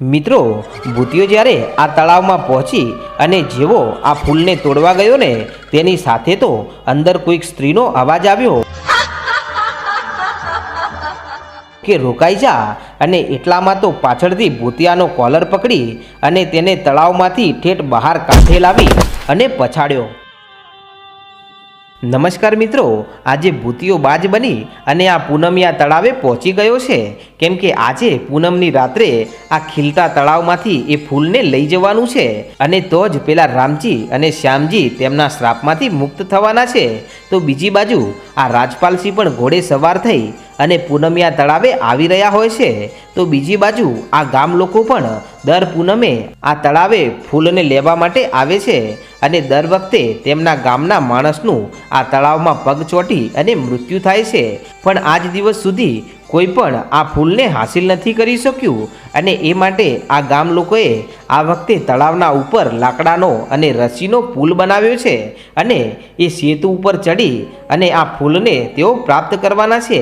મિત્રો ભૂતિયો જ્યારે આ તળાવમાં પહોંચી અને જેવો આ ફૂલને તોડવા ગયો ને તેની સાથે તો અંદર કોઈક સ્ત્રીનો અવાજ આવ્યો. કે રોકાઈ જા અને એટલામાં તો પાછળથી ભૂતિયાનો કોલર પકડી અને તેને તળાવમાંથી ઠેઠ બહાર કાંઠે લાવી અને પછાડ્યો. નમસ્કાર મિત્રો, આજે ભૂતિયો બાજ બની અને આ પૂનમિયા તળાવે પહોંચી ગયો છે. કેમ કે આજે પૂનમની રાત્રે આ ખીલતા તળાવમાંથી એ ફૂલને લઈ જવાનું છે અને તો જ પેલા રામજી અને શ્યામજી તેમના શ્રાપમાંથી મુક્ત થવાના છે. તો બીજી બાજુ આ રાજપાલસિંહ પણ ઘોડે સવાર થઈ અને પૂનમિયા તળાવે આવી રહ્યા હોય છે. તો બીજી બાજુ આ ગામ લોકો પણ દર પૂનમે આ તળાવે ફૂલને લેવા માટે આવે છે. અને દર વખતે તેમના ગામના માણસનું આ તળાવમાં પગ ચોટી અને મૃત્યુ થાય છે. પણ આજ દિવસ સુધી કોઈ પણ આ ફૂલને હાસિલ નથી કરી શક્યું અને એ માટે આ ગામ લોકોએ આ વખતે તળાવના ઉપર લાકડાનો અને રસીનો પુલ બનાવ્યો છે અને એ સેતુ ઉપર ચડી અને આ ફૂલને તેઓ પ્રાપ્ત કરવાના છે.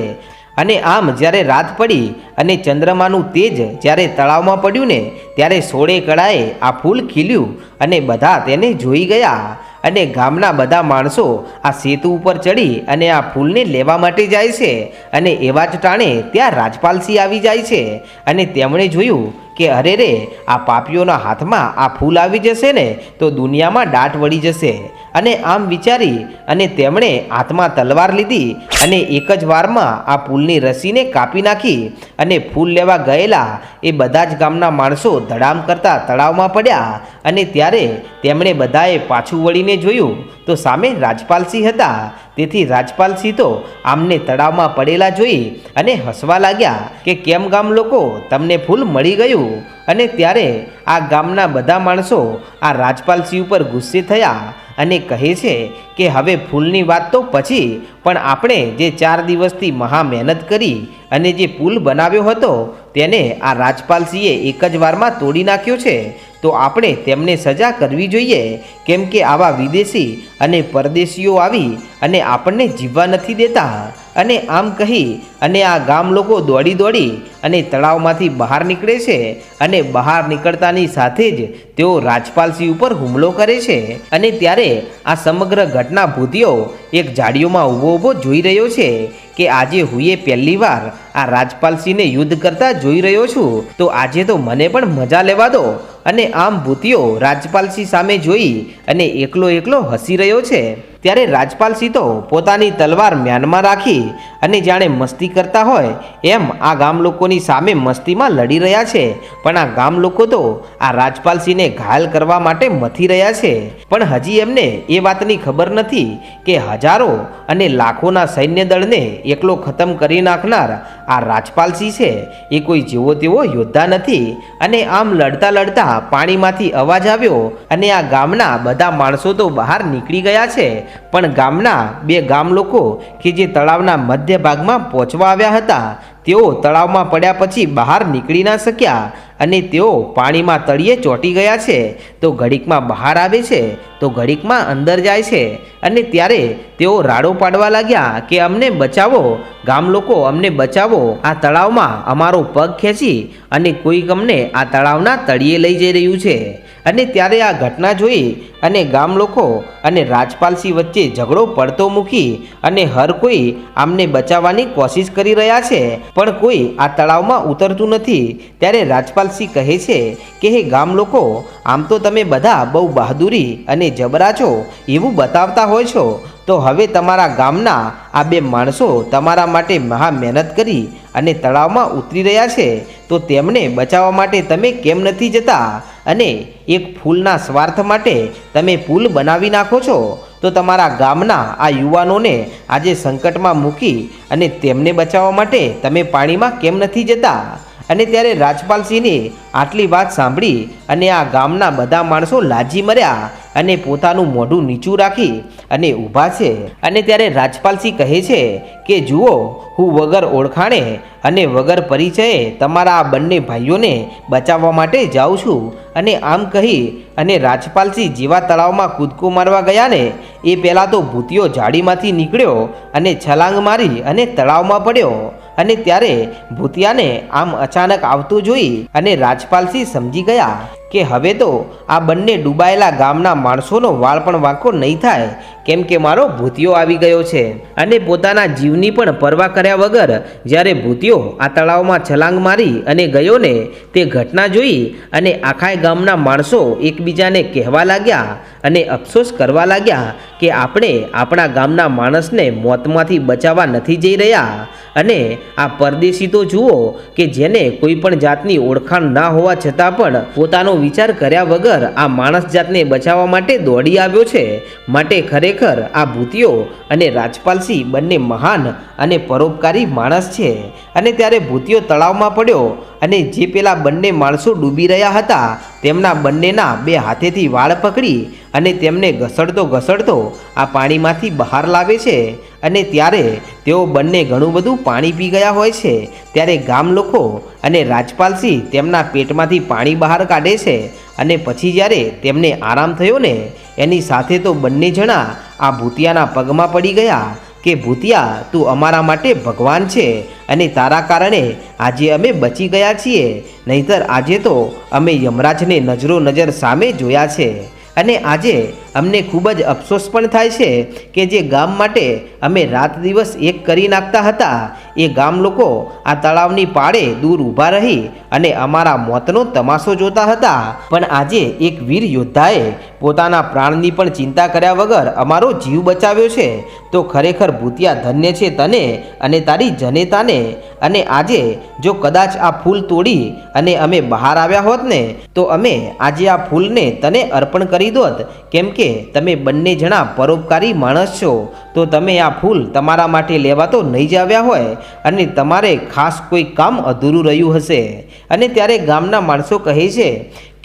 અને આમ જ્યારે રાત પડી અને ચંદ્રમાનું તેજ જ્યારે તળાવમાં પડ્યું ને, ત્યારે સોળે કળાએ આ ફૂલ ખીલ્યું અને બધા તેને જોઈ ગયા. અને ગામના બધા માણસો આ સેતુ ઉપર ચડી અને આ ફૂલને લેવા માટે જાય છે. અને એવા જ ટાણે ત્યાં રાજપાલસિંહ આવી જાય છે. અને તેમણે જોયું કે અરે રે, આ પાપીઓના હાથમાં આ ફૂલ આવી જશે ને, તો દુનિયામાં દાટ વળી જશે. અને આમ વિચારી અને તેમણે હાથમાં તલવાર લીધી અને એક જ વારમાં આ ફૂલની રસીને કાપી નાખી અને ફૂલ લેવા ગયેલા એ બધા જ ગામના માણસો ધડામ કરતા તળાવમાં પડ્યા અને ત્યારે તેમણે બધાએ પાછું વળીને જોયું તો સામે રાજપાલસિંહ હતા. તેથી રાજપાલસિંહ તો આમને તળાવમાં પડેલા જોઈ અને હસવા લાગ્યા કે કેમ ગામ લોકો તમને ફૂલ મળી ગયું? અને ત્યારે આ ગામના બધા માણસો આ રાજપાલસિંહ ઉપર ગુસ્સે થયા અને કહે છે કે હવે ફૂલની વાત તો પછી પણ આપણે જે ચાર દિવસથી મહા મહેનત કરી અને જે પુલ બનાવ્યો હતો, તેને આ રાજપાલસિંહે એક જ વારમાં તોડી નાખ્યો છે. તો આપણે તેમને સજા કરવી જોઈએ, કેમ કે આવા વિદેશી અને પરદેશીઓ આવી અને આપણને જીવવા નથી દેતા. અને આમ કહી, અને આ ગામ લોકો દોડી દોડી અને તળાવમાંથી બહાર નીકળે છે અને બહાર નીકળતાની સાથે જ તેઓ રાજપાલસિંહ ઉપર હુમલો કરે છે. અને ત્યારે આ સમગ્ર ઘટના ભૂતિયો એક ઝાડીઓમાં ઊભો ઊભો જોઈ રહ્યો છે કે આજે હુંએ પહેલી વાર આ રાજપાલસિંહને યુદ્ધ કરતા જોઈ રહ્યો છું. તો આજે તો મને પણ મજા લેવા દો. અને આમ ભૂતિયો રાજપાલસિંહ સામે જોઈ અને એકલો એકલો હસી રહ્યો છે. ત્યારે રાજપાલસિંહ તો પોતાની તલવાર મ્યાનમાં રાખી અને જાણે મસ્તી કરતા હોય એમ આ ગામ લોકોની સામે મસ્તીમાં લડી રહ્યા છે. પણ આ ગામ લોકો તો આ રાજપાલસિંહને ઘાયલ કરવા માટે મથી રહ્યા છે. પણ હજી એમને એ વાતની ખબર નથી કે હજારો અને લાખોના સૈન્ય દળને એકલો ખતમ કરી નાખનાર આ રાજપાલસિંહ છે. એ કોઈ જેવો તેવો યોદ્ધા નથી અને આમ લડતા લડતા પાણીમાંથી અવાજ આવ્યો અને આ ગામના બધા માણસો તો બહાર નીકળી ગયા છે. પણ ગામના બે ગામ લોકો કે જે તળાવના મધ્ય ભાગમાં પહોંચવા આવ્યા હતા, તેઓ તળાવમાં પડ્યા પછી બહાર નીકળી ના શક્યા અને તેઓ પાણીમાં તળિયે ચોંટી ગયા છે. તો ઘડીકમાં બહાર આવે છે, તો ઘડીકમાં અંદર જાય છે અને ત્યારે તેઓ રાડો પાડવા લાગ્યા કે અમને બચાવો, ગામ લોકો અમને બચાવો. આ તળાવમાં અમારો પગ ખેંચી અને કોઈક અમને આ તળાવના તળિયે લઈ જઈ રહ્યું છે. અને ત્યારે આ ઘટના જોઈ અને ગામ લોકો અને રાજપાલસિંહ વચ્ચે ઝઘડો પડતો મૂકી અને હર કોઈ આમને બચાવવાની કોશિશ કરી રહ્યા છે. પણ કોઈ આ તળાવમાં ઉતરતું નથી. ત્યારે રાજપાલસિંહ કહે છે કે, હે ગામ લોકો, આમ તો તમે બધા બહુ બહાદુરી અને જબરા છો, એવું બતાવતા હોય છો. તો હવે તમારા ગામના આ બે માણસો તમારા માટે મહા મહેનત કરી અને તળાવમાં ઉતરી રહ્યા છે. તો તેમને બચાવવા માટે તમે કેમ નથી જતા? અને એક ફૂલના સ્વાર્થ માટે તમે પુલ બનાવી નાખો છો, તો તમારા ગામના આ યુવાનોને આજે સંકટમાં મૂકી અને તેમને બચાવવા માટે તમે પાણીમાં કેમ નથી જતા? અને ત્યારે રાજપાલસિંહની આટલી વાત સાંભળી અને આ ગામના બધા માણસો લાજી મર્યા અને પોતાનું મોઢું નીચું રાખી અને ઊભા છે. અને ત્યારે રાજપાલસિંહ કહે છે કે, જુઓ, હું વગર ઓળખાણે અને વગર પરિચયે તમારા આ બંને ભાઈઓને બચાવવા માટે જાઉં છું. અને આમ કહી અને રાજપાલસિંહ જેવા તળાવમાં કૂદકો મારવા ગયા ને એ પહેલાં તો ભૂતિયો જાડીમાંથી નીકળ્યો અને છલાંગ મારી અને તળાવમાં પડ્યો. અને ત્યારે ભૂતિયાને આમ અચાનક આવતું જોઈ અને રાજપાલસિંહ સમજી ગયા કે હવે તો આ બંને ડૂબાયેલા ગામના માણસોનો વાળ પણ વાંકો નહીં થાય. કેમ કે મારો ભૂતિયો આવી ગયો છે અને પોતાના જીવની પણ પરવા કર્યા વગર જ્યારે ભૂતિયો આ તળાવમાં છલાંગ મારી અને ગયો ને તે ઘટના જોઈ અને આખાય ગામના માણસો એકબીજાને કહેવા લાગ્યા અને અફસોસ કરવા લાગ્યા કે આપણે આપણા ગામના માણસને મોતમાંથી બચાવવા નથી જઈ રહ્યા. અને આ પરદેશી તો જુઓ કે જેને કોઈ પણ જાતની ઓળખાણ ના હોવા છતાં પણ પોતાનો વિચાર કર્યા વગર આ માણસ જાતને બચાવવા માટે દોડી આવ્યો છે. માટે ખરેખર આ ભૂતિયો અને રાજપાલસિંહ બંને મહાન અને પરોપકારી માણસ છે. અને ત્યારે ભૂતિયો તળાવમાં પડ્યો અને જે પેલા બંને માણસો ડૂબી રહ્યા હતા, તેમના બંનેના બે હાથેથી વાળ પકડી અને તેમને ઘસડતો ઘસડતો આ પાણીમાંથી બહાર લાવે છે. અને ત્યારે તેઓ બંને ઘણું બધું પાણી પી ગયા હોય છે. ત્યારે ગામ લોકો અને રાજપાલસિંહ તેમના પેટમાંથી પાણી બહાર કાઢે છે અને પછી જ્યારે તેમને આરામ થયો ને, એની સાથે તો બંને જણા આ ભૂતિયાના પગમાં પડી ગયા કે, ભૂતિયા, તું અમારા માટે ભગવાન છે અને તારા કારણે આજે અમે બચી ગયા છીએ. નહીતર આજે તો અમે યમરાજને નજરો નજર સામે જોયા છે. અને આજે અમને ખૂબ જ અફસોસ પણ થાય છે કે જે ગામ માટે અમે રાત દિવસ એક કરી નાખતા હતા, એ ગામ લોકો આ તળાવની પાળે દૂર ઊભા રહી અને અમારા મોતનો તમાશો જોતા હતા. પણ આજે એક વીર યોદ્ધાએ પોતાના પ્રાણની પણ ચિંતા કર્યા વગર અમારો જીવ બચાવ્યો છે. તો ખરેખર ભૂતિયા ધન્ય છે તને અને તારી જનેતાને. અને આજે જો કદાચ આ ફૂલ તોડી અને અમે બહાર આવ્યા હોત ને, તો અમે આજે આ ફૂલને તને અર્પણ કરી દોત. કેમ કે તમે બંને જણા પરોપકારી માણસ છો, તો તમે આ ફૂલ તમારા માટે લેવા તો નહીં જ આવ્યા હોય અને તમારે ખાસ કોઈ કામ અધૂરું રહ્યું હશે. અને ત્યારે ગામના માણસો કહે છે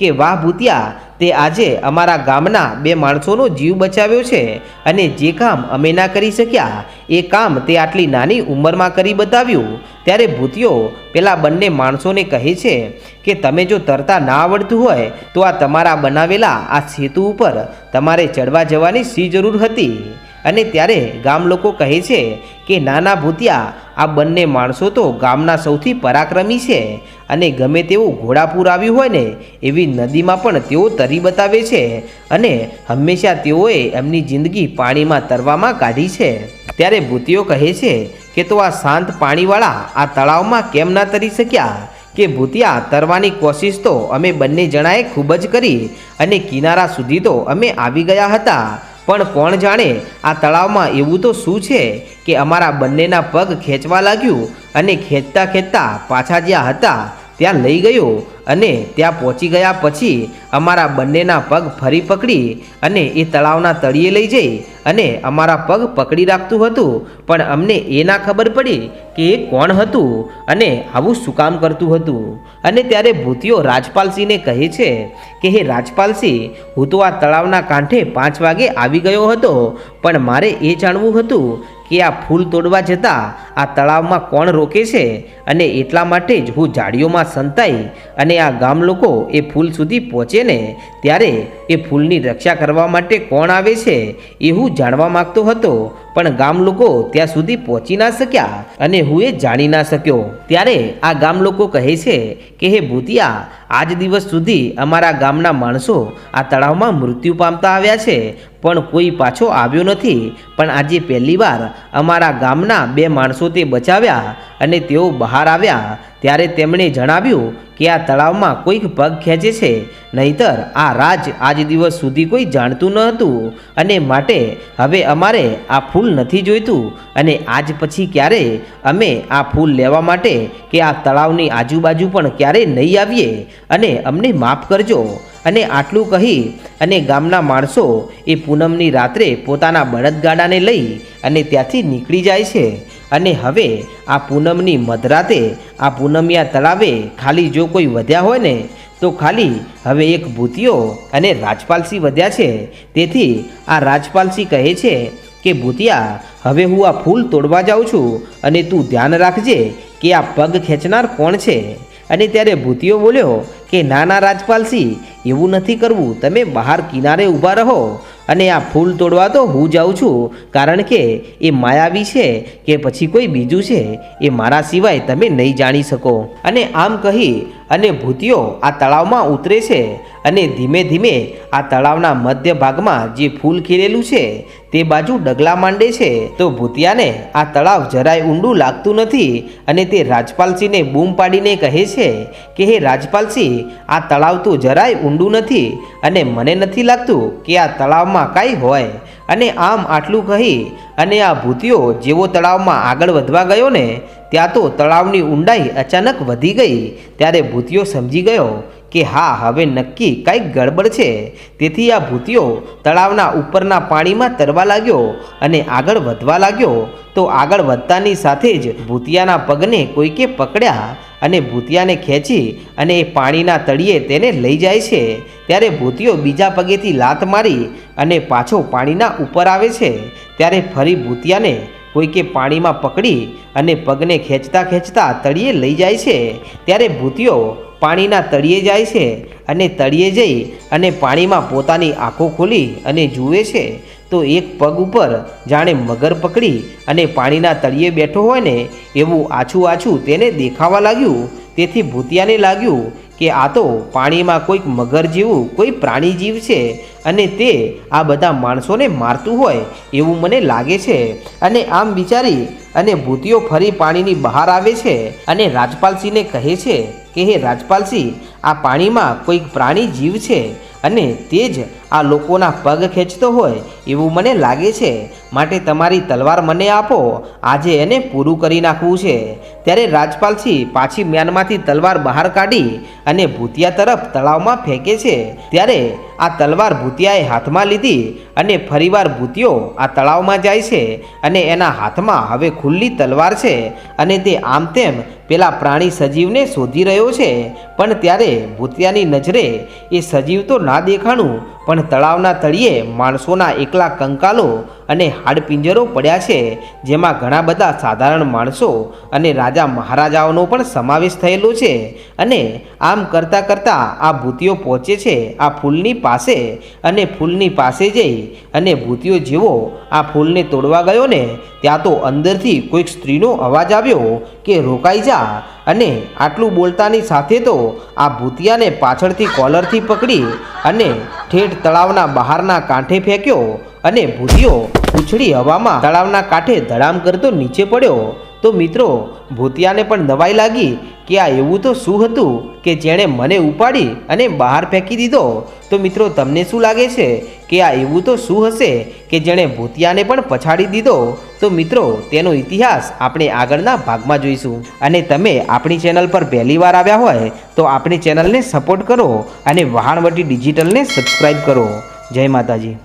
કે વાહ ભૂતિયા, તે આજે અમારા ગામના બે માણસોનો જીવ બચાવ્યો છે અને જે કામ અમે ના કરી શક્યા, એ કામ તે આટલી નાની ઉંમરમાં કરી બતાવ્યું. ત્યારે ભૂતિયો પેલા બંને માણસોને કહે છે કે તમે જો તરતા ના આવડતું હોય, તો આ તમારા બનાવેલા આ સેતુ ઉપર તમારે ચડવા જવાની શી જરૂર હતી? અને ત્યારે ગામ લોકો કહે છે કે, નાના ભૂતિયા આ બંને માણસો તો ગામના સૌથી પરાક્રમી છે અને ગમે તેવું ઘોડાપૂર આવ્યું હોય ને, એવી નદીમાં પણ તેઓ તરી બતાવે છે અને હંમેશા તેઓએ એમની જિંદગી પાણીમાં તરવામાં કાઢી છે. ત્યારે ભૂતિઓ કહે છે કે, તો આ શાંત પાણીવાળા આ તળાવમાં કેમ ના તરી શક્યા? કે ભૂતિયા તરવાની કોશિશ તો અમે બંને જણાએ ખૂબ જ કરી અને કિનારા સુધી તો અમે આવી ગયા હતા. પણ કોણ જાણે આ તળાવમાં એવું તો શું છે કે અમારા બંનેના પગ ખેંચવા લાગ્યું અને ખેંચતા ખેંચતા પાછા જ્યાં હતા ત્યાં લઈ ગયો અને ત્યાં પહોંચી ગયા પછી અમારા બંનેના પગ ફરી પકડી અને એ તળાવના તળિયે લઈ જઈ અને અમારા પગ પકડી રાખતું હતું. પણ અમને એ ના ખબર પડી કે એ કોણ હતું અને આવું શું કામ કરતું હતું. અને ત્યારે ભૂતિયો રાજપાલસિંહને કહે છે કે, હે રાજપાલસિંહ, હું તો આ તળાવના કાંઠે પાંચ વાગે આવી ગયો હતો, પણ મારે એ જાણવું હતું કે આ ફૂલ તોડવા જતાં આ તળાવમાં કોણ રોકે છે અને એટલા માટે જ હું ઝાડીઓમાં સંતાઈ અને આ ગામ લોકો એ ફૂલ સુધી પહોંચે ને ત્યારે એ ફૂલની રક્ષા કરવા માટે કોણ આવે છે એ હું જાણવા માગતો હતો. પણ ગામ લોકો ત્યાં સુધી પહોંચી ના શક્યા અને હું એ જાણી ના શક્યો. ત્યારે આ ગામ લોકો કહે છે કે, હે ભૂતિયા, આજ દિવસ સુધી અમારા ગામના માણસો આ તળાવમાં મૃત્યુ પામતા આવ્યા છે, પણ કોઈ પાછો આવ્યો નથી. પણ આજે પહેલીવાર અમારા ગામના બે માણસો તે બચાવ્યા અને તેઓ બહાર આવ્યા. ત્યારે તેમણે જણાવ્યું કે આ તળાવમાં કોઈક પગ ખેંચે છે, નહીતર આ રાજ આજ દિવસ સુધી કોઈ જાણતું ન હતું અને માટે હવે અમારે આ ફૂલ નથી જોઈતું અને આજ પછી ક્યારે અમે આ ફૂલ લેવા માટે કે આ તળાવની આજુબાજુ પણ ક્યારે નહીં આવીએ અને અમને માફ કરજો. અને આટલું કહી અને ગામના માણસો એ પૂનમની રાત્રે પોતાના બળદગાડાને લઈ અને ત્યાંથી નીકળી જાય છે. અને હવે આ પૂનમની મધરાતે આ પૂનમિયા તળાવે ખાલી જો કોઈ વધ્યા હોય ને, તો ખાલી હવે એક ભૂતિયો અને રાજપાલસિંહ વધ્યા છે. તેથી આ રાજપાલસિંહ કહે છે કે, ભૂતિયા, હવે હું આ ફૂલ તોડવા જાઉં છું અને તું ધ્યાન રાખજે કે આ પગ ખેંચનાર કોણ છે. અને ત્યારે ભૂતિયો બોલ્યો કે, ના ના એવું નથી કરવું. તમે બહાર કિનારે ઊભા રહો. અને આ ફૂલ તોડવા તો હું જાઉં છું, કારણ કે એ માયાવી છે કે પછી કોઈ બીજું છે એ મારા સિવાય તમે નહીં જાણી શકો. અને આમ કહી અને ભૂતિયો આ તળાવમાં ઉતરે છે અને ધીમે ધીમે આ તળાવના મધ્ય ભાગમાં જે ફૂલ ખીલેલું છે તે બાજુ ડગલા માંડે છે. તો ભૂતિયાને આ તળાવ જરાય ઊંડું લાગતું નથી અને તે રાજપાલસિંહને બૂમ પાડીને કહે છે કે, હે રાજપાલસિંહ આ તળાવ તો જરાય ઊંડું નથી અને મને નથી લાગતું કે આ તળાવમાં કાંઈ હોય. અને આમ આટલું કહી અને આ ભૂતિયો જેવો તળાવમાં આગળ વધવા ગયો ને ત્યાં તો તળાવની ઊંડાઈ અચાનક વધી ગઈ. ત્યારે ભૂતિયો સમજી ગયો કે હા, હવે નક્કી કંઈક ગડબડ છે. તેથી આ ભૂતિયો તળાવના ઉપરના પાણીમાં તરવા લાગ્યો અને આગળ વધવા લાગ્યો. તો આગળ વધતાની સાથે જ ભૂતિયાના પગને કોઈકે પકડ્યા અને ભૂતિયાને ખેંચી અને એ પાણીના તળિયે તેને લઈ જાય છે. ત્યારે ભૂતિયો બીજા પગેથી લાત મારી અને પાછો પાણીના ઉપર આવે છે. ત્યારે ફરી ભૂતિયાને કોઈકે પાણીમાં પકડી અને પગને ખેંચતા ખેંચતા તળિયે લઈ જાય છે. ત્યારે ભૂતિયો પાણીના તળિયે જાય છે અને તળિયે જઈ અને પાણીમાં પોતાની આંખો ખોલી અને જુએ છે. તો એક પગ ઉપર જાણે મગર પકડી અને પાણીના તળિયે બેઠો હોય ને એવું આછું આછું તેને દેખાવા લાગ્યું. તેથી ભૂતિયાને લાગ્યું કે આ તો પાણીમાં કોઈક મગર જેવું કોઈ પ્રાણી જીવ છે અને તે આ બધા માણસોને મારતું હોય એવું મને લાગે છે. અને આમ વિચારી અને ભૂતિયો ફરી પાણીની બહાર આવે છે અને રાજપાલસિંહને કહે છે કે, હે રાજપાલસિંહ, આ પાણીમાં કોઈક પ્રાણી જીવ છે અને તે જ આ લોકોના પગ ખેંચતો હોય એવું મને લાગે છે. માટે તમારી તલવાર મને આપો. આજે એને પૂરું કરી નાખવું છે. ત્યારે રાજપાલસિંહ પાછી મ્યાનમાંથી તલવાર બહાર કાઢી અને ભૂતિયા તરફ તળાવમાં ફેંકે છે. ત્યારે આ તલવાર ભૂતિયાએ હાથમાં લીધી અને ફરીવાર ભૂતિયો આ તળાવમાં જાય છે અને એના હાથમાં હવે ખુલ્લી તલવાર છે અને તે આમ તેમ પેલા પ્રાણી સજીવને શોધી રહ્યો છે. પણ ત્યારે ભૂતિયાની નજરે એ સજીવ તો ના દેખાણું, પણ તળાવના તળિયે માણસોના એકલા કંકાલો અને હાડપિંજરો પડ્યા છે, જેમાં ઘણા બધા સાધારણ માણસો અને રાજા મહારાજાઓનો પણ સમાવેશ થયેલો છે. અને આમ કરતાં કરતાં આ ભૂતિઓ પહોંચે છે, આ ફૂલની પાસે અને ફૂલની પાસે જઈ અને ભૂતિઓ જેવો આ ફૂલને તોડવા ગયો ને ત્યાં તો અંદરથી કોઈક સ્ત્રીનો અવાજ આવ્યો કે, રોકાઈ જા અને આટલું બોલતાની સાથે તો આ ભૂતિયાને પાછળથી કોલરથી પકડી અને ઠેઠ તળાવના બહારના કાંઠે ફેંક્યો અને ભૂતિયો ઉછળી હવામાં તળાવના કાંઠે ધડામ કરતો નીચે પડ્યો. તો મિત્રો, ભૂતિયાને પણ નવાઈ લાગી કે આ એવું તો શું હતું કે જેણે મને ઉપાડી અને બહાર ફેંકી દીધો? તો મિત્રો, તમને શું લાગે છે કે આ એવું તો શું હશે કે જેણે ભૂતિયાને પણ પછાડી દીધો? તો મિત્રો, તેનો ઇતિહાસ આપણે આગળના ભાગમાં જોઈશું. અને તમે આપણી ચેનલ પર પહેલી વાર આવ્યા હોય, તો આપણી ચેનલને સપોર્ટ કરો અને વહાણવટી ડિજિટલને સબસ્ક્રાઈબ કરો. જય માતાજી.